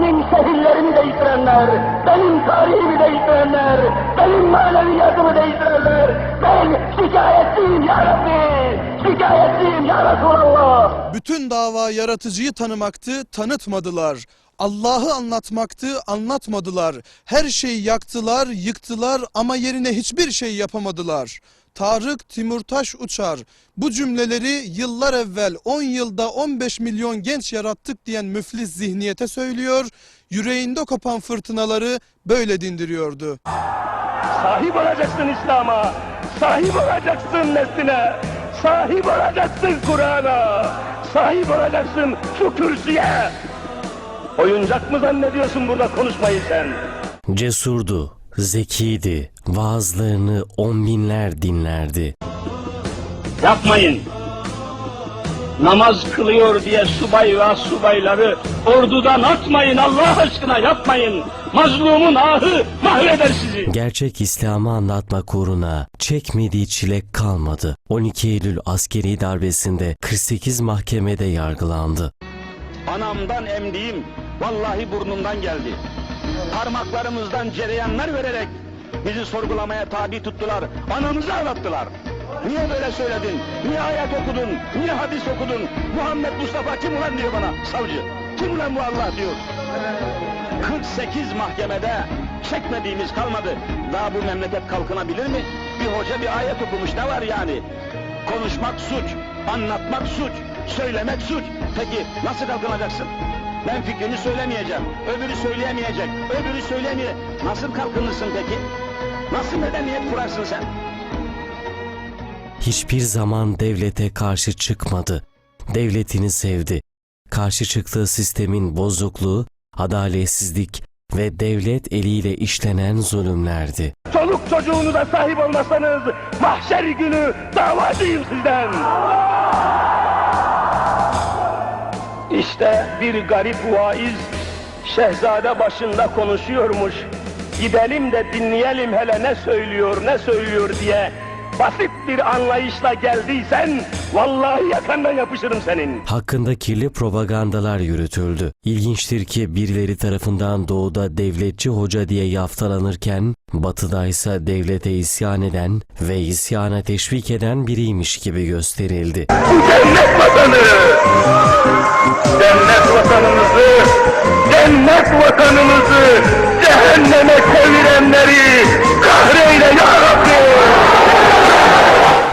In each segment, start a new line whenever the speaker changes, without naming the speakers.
senin şehirlerini değiştirenler, benim tarihimi değiştirenler, benim maneviyatımı değiştirenler, ben şikayetliyim ya Rabbi, şikayetliyim ya Resulallah.
Bütün dava yaratıcıyı tanımaktı, tanıtmadılar. Allah'ı anlatmaktı, anlatmadılar. Her şeyi yaktılar, yıktılar ama yerine hiçbir şey yapamadılar. Tarık Timurtaş Uçar bu cümleleri yıllar evvel 10 yılda 15 milyon genç yarattık diyen müflis zihniyete söylüyor, yüreğinde kopan fırtınaları böyle dindiriyordu.
Sahip olacaksın İslam'a, sahip olacaksın nesline, sahip olacaksın Kur'an'a, sahip olacaksın şu kürsüye. Oyuncak mı zannediyorsun burada konuşmayı sen?
Cesurdu, zekiydi, vaazlarını on binler dinlerdi.
Yapmayın. Namaz kılıyor diye subay ve subayları ordudan atmayın Allah aşkına yapmayın. Mazlumun ahı mahveder sizi.
Gerçek İslam'ı anlatmak uğruna çekmediği çilek kalmadı. 12 Eylül askeri darbesinde 48 mahkemede yargılandı.
Anamdan emdiğim vallahi burnumdan geldi. Parmaklarımızdan cereyanlar vererek bizi sorgulamaya tabi tuttular. Anamızı ağlattılar. Niye böyle söyledin? Niye ayet okudun? Niye hadis okudun? Muhammed Mustafa kim ulan diyor bana savcı. Kim ulan bu Allah diyor. 48 mahkemede çekmediğimiz kalmadı. Daha bu memleket kalkınabilir mi? Bir hoca bir ayet okumuş ne var yani? Konuşmak suç, anlatmak suç, söylemek suç. Peki nasıl kalkınacaksın? Ben fikrini söylemeyeceğim, öbürü söyleyemeyecek, öbürü söyleyemeyecek. Nasıl kalkınırsın peki? Nasıl medeniyet kurarsın sen?
Hiçbir zaman devlete karşı çıkmadı. Devletini sevdi. Karşı çıktığı sistemin bozukluğu, adaletsizlik ve devlet eliyle işlenen zulümlerdi.
Çoluk çocuğunuza sahip olmasanız mahşer günü davacıyım sizden. İşte bir garip vaiz şehzade başında konuşuyormuş. Gidelim de dinleyelim hele ne söylüyor ne söylüyor diye basit bir anlayışla geldiysen vallahi yakandan yapışırım senin.
Hakkında kirli propagandalar yürütüldü. İlginçtir ki birileri tarafından doğuda devletçi hoca diye yaftalanırken, batıda ise devlete isyan eden ve isyana teşvik eden biriymiş gibi gösterildi.
cennet vatanı. Cennet vatanımızı, cennet vatanımızı cehenneme çevirenleri kahreyle ya Rabbi.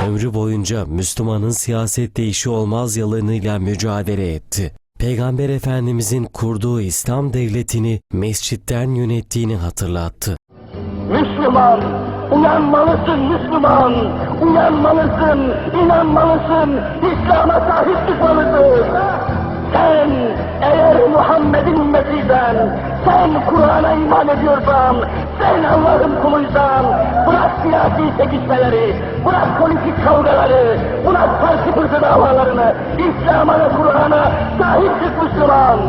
Ömrü boyunca Müslümanın siyasette işi olmaz yalanıyla mücadele etti. Peygamber Efendimizin kurduğu İslam devletini mescitten yönettiğini hatırlattı.
Müslüman, uyanmalısın Müslüman, uyanmalısın, inanmalısın, İslam'a sahip çıkmalısın. Sen eğer Muhammed'in ümmetiysen, sen Kur'an'a iman ediyorsan, sen Allah'ın kuluysan, bırak siyasi çekişmeleri, bırak politik kavgaları, bırak parti pırtı davalarını, İslam'a ve Kur'an'a sahip çık Müslüman.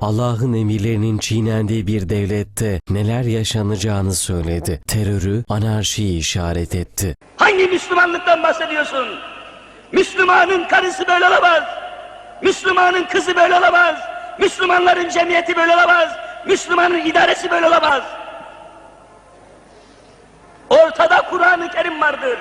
Allah'ın emirlerinin çiğnendiği bir devlette neler yaşanacağını söyledi. Terörü, anarşiyi işaret etti.
Hangi Müslümanlıktan bahsediyorsun? Müslümanın karısı böyle olamaz. Müslümanın kızı böyle olamaz. Müslümanların cemiyeti böyle olamaz. Müslümanın idaresi böyle olamaz. Ortada Kur'an-ı Kerim vardır.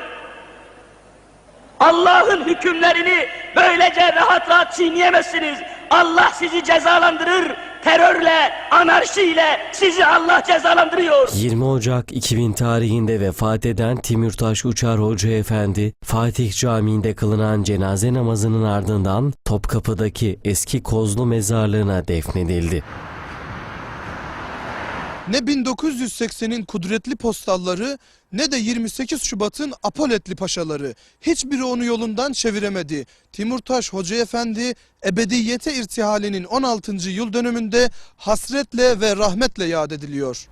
Allah'ın hükümlerini böylece rahat rahat çiğneyemezsiniz. Allah sizi cezalandırır. Terörle, anarşiyle sizi Allah cezalandırıyor.
20 Ocak 2000 tarihinde vefat eden Timurtaş Uçar Hoca Efendi, Fatih Camii'nde kılınan cenaze namazının ardından Topkapı'daki eski Kozlu mezarlığına defnedildi.
Ne 1980'in kudretli postalları ne de 28 Şubat'ın apoletli paşaları. Hiçbiri onu yolundan çeviremedi. Timurtaş Hoca Efendi ebediyete irtihalinin 16. yıl dönümünde hasretle ve rahmetle yad ediliyor.